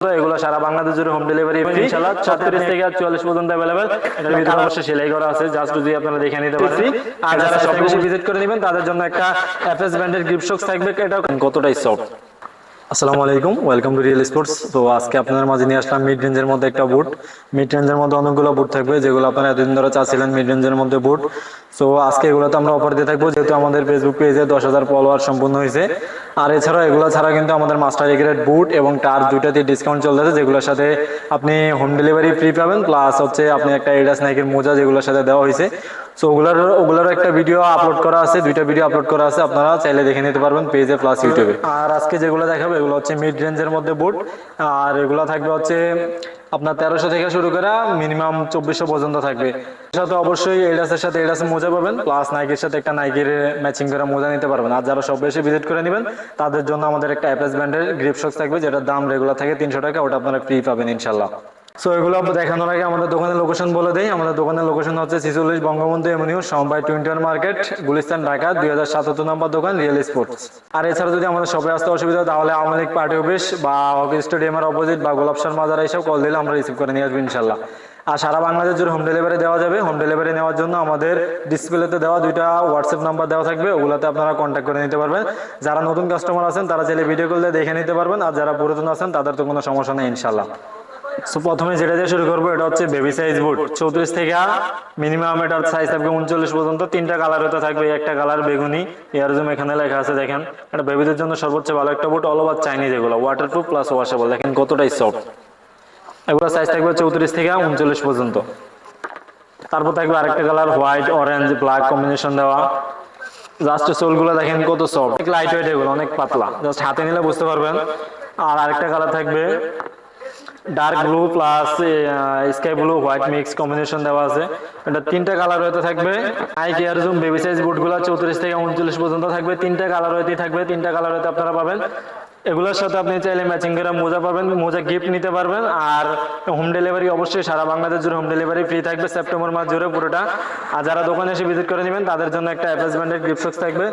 এগুলো সারা বাংলাদেশ জুড়ে home delivery free ইনশাআল্লাহ 36 থেকে 44 পর্যন্ত अवेलेबल এটার ভিতরে অবশ্যই সেলাই করা আছে জাস্ট যদি আপনারা দেখে নিতে পারেন আর যারা সবকিছু ভিজিট করে নেবেন তাদের জন্য একটা এফএস ব্র্যান্ডের গিফট শক্স থাকবে এটা কতটাই সফট আসসালামু আলাইকুম, ওয়েলকাম টু রিয়েল স্পোর্টস। তো আজকে আপনাদের মাঝে নিয়ে আসলাম মিড রেঞ্জের মধ্যে একটা বুট মিড রেঞ্জের মধ্যে অনেকগুলো বুট থাকবে, যেগুলো আপনারা এতদিন ধরে চাচ্ছিলেন মিড রেঞ্জের মধ্যে বুট সো আজকে এগুলোতে আমরা অফার দিয়ে থাকব, যেহেতু আমাদের ফেসবুক পেজে দশ হাজার ফলোয়ার সম্পূর্ণ হয়েছে। আর এছাড়াও এগুলো ছাড়া কিন্তু আমাদের মাস্টার এগ্রেড বুট এবং টার দুইটাতে ডিসকাউন্ট চলতেছে, যেগুলোর সাথে আপনি হোম ডেলিভারি ফ্রি পাবেন প্লাস হচ্ছে আপনি একটা এডাস নাইকের মোজা যেগুলোর সাথে দেওয়া হয়েছে। সো ওগুলোর ওগুলোর একটা ভিডিও আপলোড করা আছে, দুইটা ভিডিও আপলোড করা আছে, আপনারা চাইলে দেখে নিতে পারবেন পেজে প্লাস ইউটিউবে আর আজকে যেগুলো দেখাবো, এগুলো হচ্ছে মিড রেঞ্জের মধ্যে বুট আর এগুলো থাকবে হচ্ছে আপনার তেরোশো থেকে শুরু করে মিনিমাম চব্বিশশো পর্যন্ত থাকবে। সাথে অবশ্যই এডাসের সাথে এডাসের মোজা পাবেন প্লাস নাইকের সাথে একটা নাইকের ম্যাচিং করে মোজা নিতে পারবেন। আর যারা সব বেশি ভিজিট করে নেবেন, তাদের জন্য আমাদের একটা অ্যাপেস ব্র্যান্ডের গ্রিপ শক্স থাকবে, যেটার দাম রেগুলার থাকে তিনশো টাকা, ওটা আপনারা ফ্রি পাবেন ইনশাল্লাহ সো এগুলো দেখানোর আগে আমাদের দোকানের লোকেশন বলে দেই। আমাদের দোকানের লোকেশন হচ্ছে ছিচল্লিশ বঙ্গবন্ধু এমনিউ সমবাই টোয়েন্টি মার্কেট গুলিস্তান, ঢাকা, দুই হাজার সাতাত্তর নম্বর দোকান রিয়েল স্পোর্টস আর এছাড়া যদি আমাদের শপে আসতে অসুবিধা তাহলে আওয়ামী লীগ পার্টি অফিস বা হকি স্টেডিয়ামের অপোজিট বা গোলাপসার মাজার এইসব কল দিলে আমরা রিসিভ করে নিয়ে আসব ইনশাল্লাহ। আর সারা বাংলাদেশ জুড়ে হোম ডেলিভারি দেওয়া যাবে। হোম ডেলিভারি নেওয়ার জন্য আমাদের ডিসপ্লেতে দেওয়া দুইটা হোয়াটসঅ্যাপ নাম্বার দেওয়া থাকবে। ওগুলোতে আপনারা কন্ট্যাক্ট করে নিতে পারবেন। যারা নতুন কাস্টমার আছেন, তারা চাইলে ভিডিও কল দিয়ে দেখে নিতে পারবেন। আর যারা পুরাতন আছেন, তাদের তো কোনো সমস্যা নেই ইনশাল্লাহ। সো প্রথমে যেটা দিয়ে শুরু করব, এটা হচ্ছে বেবি সাইজ বুট চৌত্রিশ থেকে মিনিমাম এটার সাইজ থাকবে উনচল্লিশ পর্যন্ত। তিনটা কালার হতে থাকবে, একটা কালার বেগুনি। ইয়ারজুম এখানে লেখা আছে, দেখেন। এটা বেবিদের জন্য সর্বোচ্চ ভালো একটা বুট অল ওভার চাইনিজ এগুলো। ওয়াটারপ্রুফ প্লাস ওয়াশেবল দেখেন কতটাই সফট এগুলো সাইজ থাকবে চৌত্রিশ থেকে উনচল্লিশ পর্যন্ত। তারপর থাকবে আরেকটা colour white orange black combination দেওয়া। জাস্ট সোলগুলো দেখেন কত সফট লাইট ওয়েট এগুলো, অনেক পাতলা। জাস্ট হাতে নিলে বুঝতে পারবেন। আর আরেকটা কালার থাকবে dark blue plus sky blue white mix combination দেওয়া আছে। এটা তিনটা কালার হতে থাকবে। I care zoom baby size বুটগুলো চৌত্রিশ থেকে উনচল্লিশ পর্যন্ত থাকবে। তিনটা কালার হতেই থাকবে। তিনটা কালার হতে আপনারা পাবেন। এগুলোর সাথে আপনি চাইলে ম্যাচিং করে মোজা পাবেন। মোজা গিফট নিতে পারবেন। আর হোম ডেলিভারি অবশ্যই সারা বাংলাদেশ জুড়ে হোম ডেলিভারি ফ্রি থাকবে। সেপ্টেম্বর মাস জুড়ে পুরোটা। আর যারা দোকানে এসে ভিজিট করে নেবেন তাদের জন্য একটা ব্যান্ডের গিফট বক্স থাকবে।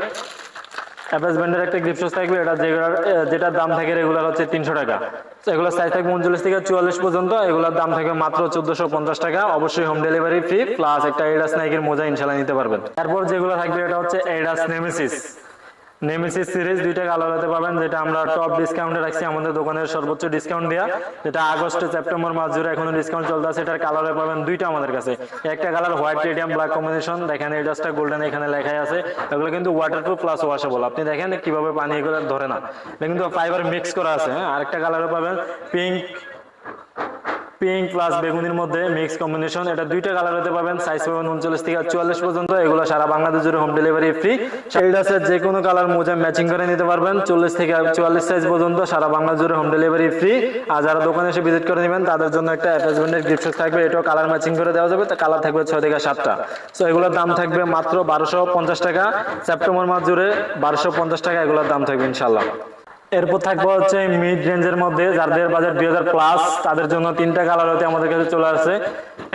অ্যাপেস ব্যান্ডের একটা গ্রিপ সাইজ থাকবে, এটা যেগুলোর যেটার দাম থাকে রেগুলার হচ্ছে তিনশো টাকা। তো এগুলোর সাইজ থাকবে উনচল্লিশ থেকে চুয়াল্লিশ পর্যন্ত, এগুলোর দাম থাকবে মাত্র চোদ্দশো পঞ্চাশ টাকা। অবশ্যই হোম ডেলিভারি ফ্রি প্লাস একটা এডাস নাইকের মোজা ইনশাল্লাহ নিতে পারবেন। তারপর যেগুলো থাকবে, এটা হচ্ছে এডাস নেমেসিস নেমেসিস সিরিজ দুইটা হতে পাবেন যেটা আমরা টপ ডিসকাউন্টে রাখছি, আমাদের দোকানের সর্বোচ্চ ডিসকাউন্ট দেওয়া যেটা আগস্ট, সেপ্টেম্বর মাস জুড়ে এখনও ডিসকাউন্ট চলতে আছে এটার কালারে পাবেন দুইটা আমাদের কাছে। একটা colour white radium black combination দেখেন এই এডাসটা গোল্ডেন এখানে লেখাই আছে। এগুলো কিন্তু ওয়াটারপ্রুফ প্লাস ওয়াশেবল আপনি দেখেন কীভাবে পানি এগুলো ধরে না। কিন্তু ফাইবার মিক্স করা আছে হ্যাঁ? আরেকটা কালারও পাবেন পিঙ্ক পিঙ্ক প্লাস বেগুনির মধ্যে মিক্স কম্বিনেশন এটা দুইটা কালার হতে পাবেন সাইজ পাবেন উনচল্লিশ থেকে চুয়াল্লিশ পর্যন্ত। এগুলো সারা বাংলাদেশ জুড়ে হোম ডেলিভারি ফ্রি সেইডাসের যে কোনো কালার মোজা ম্যাচিং করে নিতে পারবেন, চল্লিশ থেকে চুয়াল্লিশ সাইজ পর্যন্ত সারা বাংলাদেশ জুড়ে হোম ডেলিভারি ফ্রি আর যারা দোকানে এসে ভিজিট করে নেবেন, তাদের জন্য একটা অ্যাটাচমেন্টের গিফট থাকবে, এটাও কালার ম্যাচিং করে দেওয়া যাবে, তা কালার থাকবে ছয় থেকে সাতটা। সো এগুলোর দাম থাকবে মাত্র বারোশো পঞ্চাশ টাকা। সেপ্টেম্বর মাস জুড়ে বারোশো পঞ্চাশ টাকা এগুলোর দাম থাকবে ইনশাল্লাহ এরপর থাকবে হচ্ছে মিড রেঞ্জের মধ্যে, যাদের বাজার দুই হাজার প্লাস তাদের জন্য তিনটা কালার হতে আমাদের কাছে চলে আসছে।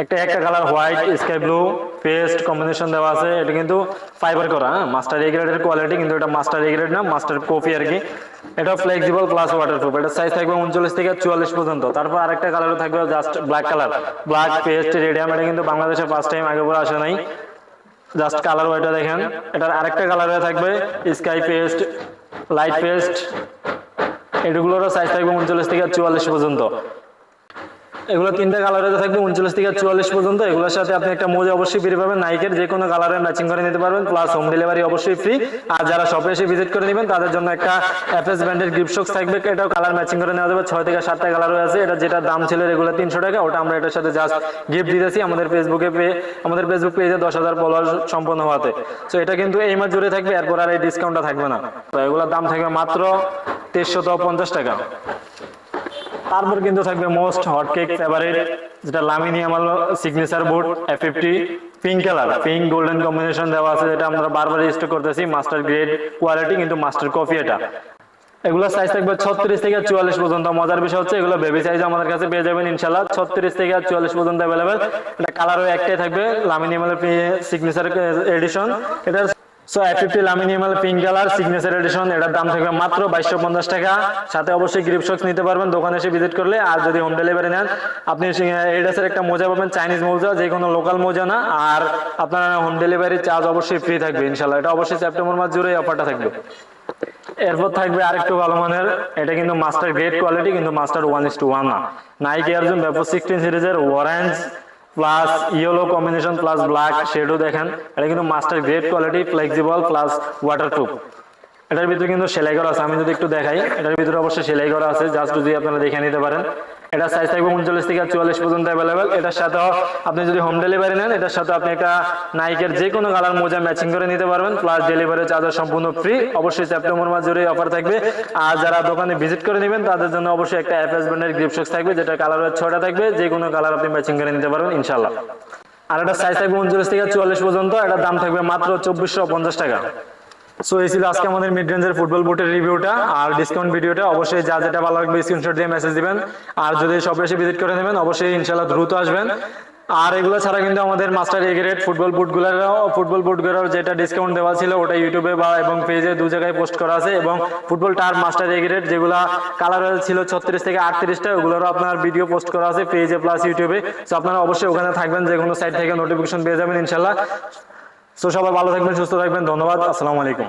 একটা একটা colour white sky blue paste combination দেওয়া আছে। এটা কিন্তু ফাইবার করা মাস্টার এ গ্রেডের কোয়ালিটি কিন্তু এটা মাস্টার এ গ্রেড না মাস্টার কপি আর কি। এটা ফ্লেক্সিবল প্লাস ওয়াটারপ্রুফ এটা সাইজ থাকবে উনচল্লিশ থেকে চুয়াল্লিশ পর্যন্ত। তারপর আরেকটা কালার থাকবে just black colour black paste radium এটা কিন্তু বাংলাদেশে ফার্স্ট টাইম আগে পরে আসে নাই। জাস্ট কালার ওইটা দেখেন। এটার আরেকটা কালার হয়ে থাকবে স্কাই পেস্ট লাইট পেস্ট এগুলোরও সাইজ থাকবে উনচল্লিশ থেকে চুয়াল্লিশ পর্যন্ত। এগুলো তিনটা কালারে থাকবে উনচল্লিশ থেকে চুয়াল্লিশ পর্যন্ত। এগুলোর সাথে আপনি একটা মোজা অবশ্যই ফ্রি পাবেন নাইকের যে কোনো কালারে ম্যাচিং করে নিতে পারবেন প্লাস হোম ডেলিভারি অবশ্যই ফ্রি আর যারা শপে এসে ভিজিট করে নেবেন, তাদের জন্য একটা এফএস ব্র্যান্ডের গিফট শক্স থাকবে। এটাও কালার ম্যাচিং করে নেওয়া যাবে, ছয় থেকে সাতটা কালার আছে। এটা যেটা দাম ছিল রেগুলার তিনশো টাকা, ওটা আমরা এটার সাথে জাস্ট গিফট দিতেছি। আমাদের ফেসবুকে পেয়ে আমাদের ফেসবুক পেজে দশ হাজার ফলোয়ার সম্পন্ন হওয়াতে। তো এটা কিন্তু এই মাস জুড়ে থাকবে, এরপর আর এই ডিসকাউন্টটা থাকবে না। তো এগুলোর দাম থাকবে মাত্র তেইশশো টাকা। তারপর কিন্তু থাকবে মোস্ট হট কেক ফেভারিট, যেটা লামিনিয়াম signature board F fifty pink colour pink golden combination দেওয়া আছে, যেটা আমরা বারবার স্টোর করতেছি মাস্টার গ্রেড কোয়ালিটি কিন্তু মাস্টার কফি এটা। এগুলো সাইজ থাকবে ছত্রিশ থেকে চুয়াল্লিশ পর্যন্ত, মজার বিষয় হচ্ছে এগুলো বেবি সাইজ আমাদের কাছে পেয়ে যাবেন ইনশাল্লাহ ছত্রিশ থেকে চুয়াল্লিশ পর্যন্ত অ্যাভেলেবেল এটা কালারও একটাই থাকবে লামিনিয়ামের সিগনেচার এডিশন এটা সো লামিনিয়ামাল পিঙ্ক কালার সিগনেচার এডিশন এটার দাম থাকবে মাত্র বাইশশো পঞ্চাশ টাকা। সাথে অবশ্যই গ্রিপ শক্স নিতে পারবেন, দোকানে এসে ভিজিট করলে, আর যদি হোম ডেলিভারি নেন, আপনি এডিসের একটা মোজা পাবেন চাইনিজ মোজা, যে কোনো লোকাল মোজা না, আর আপনার হোম ডেলিভারি চার্জ অবশ্যই ফ্রি থাকবে ইনশাল্লাহ এটা অবশ্যই সেপ্টেম্বর মাস জুড়ে অফারটা থাকবে। এরপর থাকবে আরেকটু ভালো মানের, এটা কিন্তু মাস্টার গ্রেড কোয়ালিটি কিন্তু master one is to one না। নাইকি অর্জুন ব্যাপক সিক্সটিন সিরিজের orange plus yellow combination plus black শেডও দেখেন। এটা কিন্তু master grade quality flexible plus waterproof এটার ভিতরে কিন্তু সেলাই করা আছে, আমি যদি একটু দেখাই। এটার ভিতরে অবশ্যই সেলাই করা আছে জাস্ট যদি আপনারা দেখে নিতে পারেন। এটা সাইজ থাকবে উনচল্লিশ থেকে চুয়াল্লিশ পর্যন্ত অ্যাভেলেবেল এটার সাথে আপনি যদি হোম ডেলিভারি নেন, এটার সাথে আপনি একটা নাইকের যে কোনো কালার মোজা ম্যাচিং করে নিতে পারবেন। প্লাস ডেলিভারি চার্জার সম্পূর্ণ ফ্রি অবশ্যই সেপ্টেম্বর মাস জুড়ে অফার থাকবে। আর যারা দোকানে ভিজিট করে নেবেন, তাদের জন্য অবশ্যই একটা এফএস ব্র্যান্ডের গ্রিপ শক্স থাকবে যেটা কালার ছটা থাকবে। যে কোনো কালার আপনি ম্যাচিং করে নিতে পারবেন ইনশাল্লাহ আর এটা সাইজ থাকবে উনচল্লিশ থেকে চুয়াল্লিশ পর্যন্ত। এটার দাম থাকবে মাত্র চব্বিশশো পঞ্চাশ টাকা। সো এই ছিল আজকে আমাদের মিড রেঞ্জের ফুটবল বুটের রিভিউটা আর ডিসকাউন্ট ভিডিওটা অবশ্যই যা যেটা ভালো লাগবে স্ক্রিনশট দিয়ে মেসেজ দিবেন। আর যদি সব এসে ভিজিট করে নেবেন, অবশ্যই ইনশাল্লাহ দ্রুত আসবেন। আর এগুলো ছাড়া কিন্তু আমাদের মাস্টার এগ্রেড ফুটবল বুটগুলোরও ফুটবল বুটগুলোর যেটা ডিসকাউন্ট দেওয়া ছিল, ওটা ইউটিউবে বা এবং পেজে দু জায়গায় পোস্ট করা আছে। এবং ফুটবল টার মাস্টার এগ্রেড যেগুলো কালার ছিল ছত্রিশ থেকে আটত্রিশটা, ওগুলোরও আপনার ভিডিও পোস্ট করা আছে পেজে প্লাস ইউটিউবে সো আপনারা অবশ্যই ওখানে থাকবেন যে কোনো সাইট থেকে নোটিফিকেশন পেয়ে যাবেন ইনশাল্লাহ সো সবাই ভালো থাকবেন সুস্থ থাকবেন ধন্যবাদ আসসালামু আলাইকুম।